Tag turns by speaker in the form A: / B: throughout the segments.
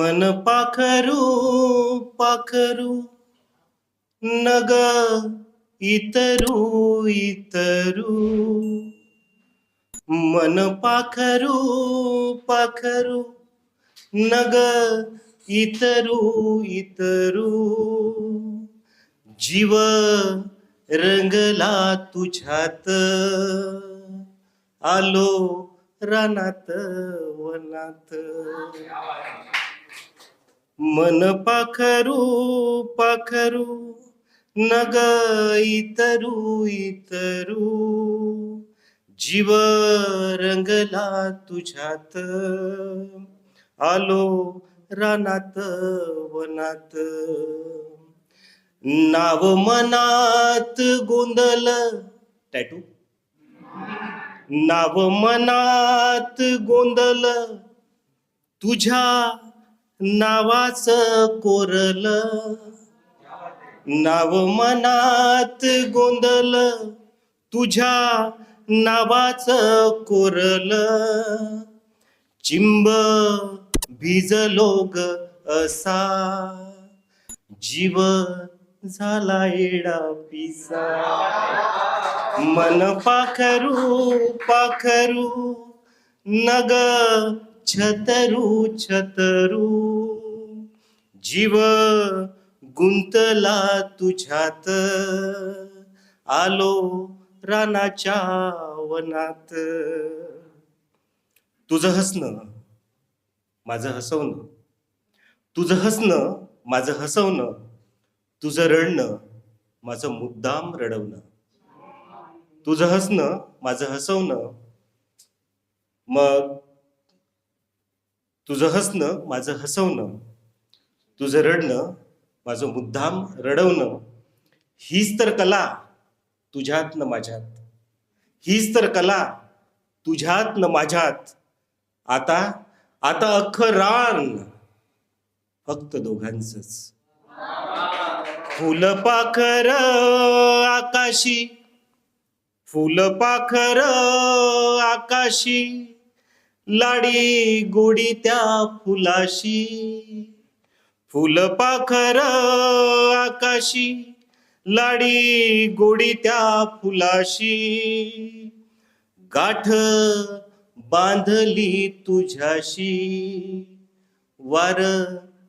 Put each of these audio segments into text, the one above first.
A: मन पाखरू पाखरू. नग इतरू इतरू. मन पाखरू पाखरू. नग इतरू इतरू. जीव रंगला तुझ्यात. आलो रानात वनात. मन पाखरू पाखरू नग इतरू. इतरू जीव रंगला तुझ्यात. आलो रानात वनात. नाव मनात गोंधळ टॅटू. नाव मनात गोंधळ तुझ्या नावाच कोरल नाव मनात गोंधळ तुझ्या नावाच कोरल. चिंब भिजलोग असा जीव झाला एडा पिसा. मन पाखरू पाखरू नग छतरू छतरू। जीव गुंतला तुझ्यात। आलो रानाच्या वनात। तुझं हसणं माझं हसवणं. तुझं हसणं माझं हसवणं. तुझं रडणं माझं मुद्दाम रडवणं. तुझं हसणं माझं हसवणं. मग तुझं हसणं माझं हसवणं तुझं रडणं माझं मुद्दाम रडवणं हीच तर कला तुझ्यात न माझ्यात. हीच तर कला तुझ्यात न माझ्यात. आता आता अख्खं रान फक्त दोघांचंच. फुलपाखर आकाशी फुलपाखर आकाशी. लाडी गोडी त्या फुलाशी. फुलपाखर आकाशी. लाडी गोडी त्या फुलाशी. गाठ बांधली तुझ्याशी. वार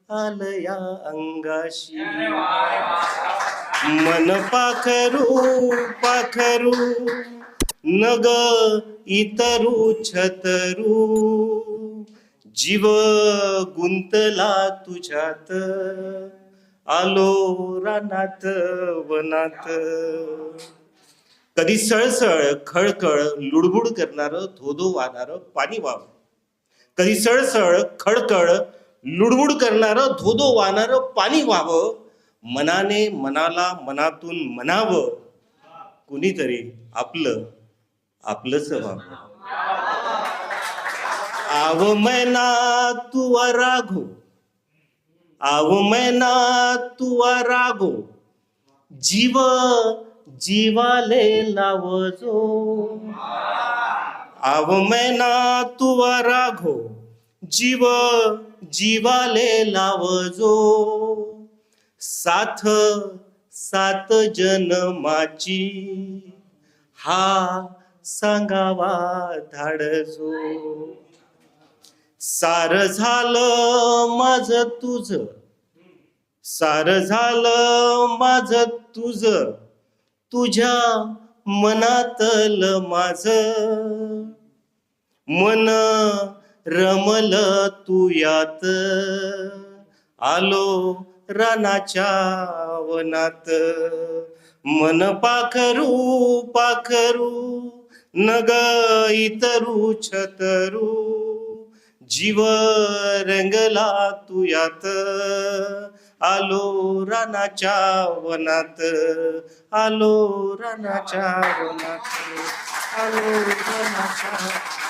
A: आलं या अंगाशी मन पाखरू पाखरू. नग इतरू छतरू. जीव गुंतला तुझ्यात. आलो रानात वनात. कधी सळसळ खळखळ लुडबुड करणार धोधो वाहणार पाणी वाव कधी सळसळ खळखळ लुडबुड करणार धोधो वाहणार पाणी व्हावं. मनाने मनाला मनातून म्हणावं. कुणीतरी आपलं आपलंच व्हावं आव मैना तू राघो. आव मैना तू राघो. जीव जीवाले लावजो. आव मैना तू राघो. जीव जीवाले लावजो. साथ सात जन्माची हा सांगावा धाडजो सार झालं माझ तुझ. सार झालं माझ तुझ. तुझ्या मनातल माझ. मन रमल तू यात. आलो रानाच्या वनात. मन पाखरू पाखरू नग इतरू छतरू. जीव रंगला तू यात आलो रानाच्या वनात आलो रानाच्या वनात आलो रानाच्या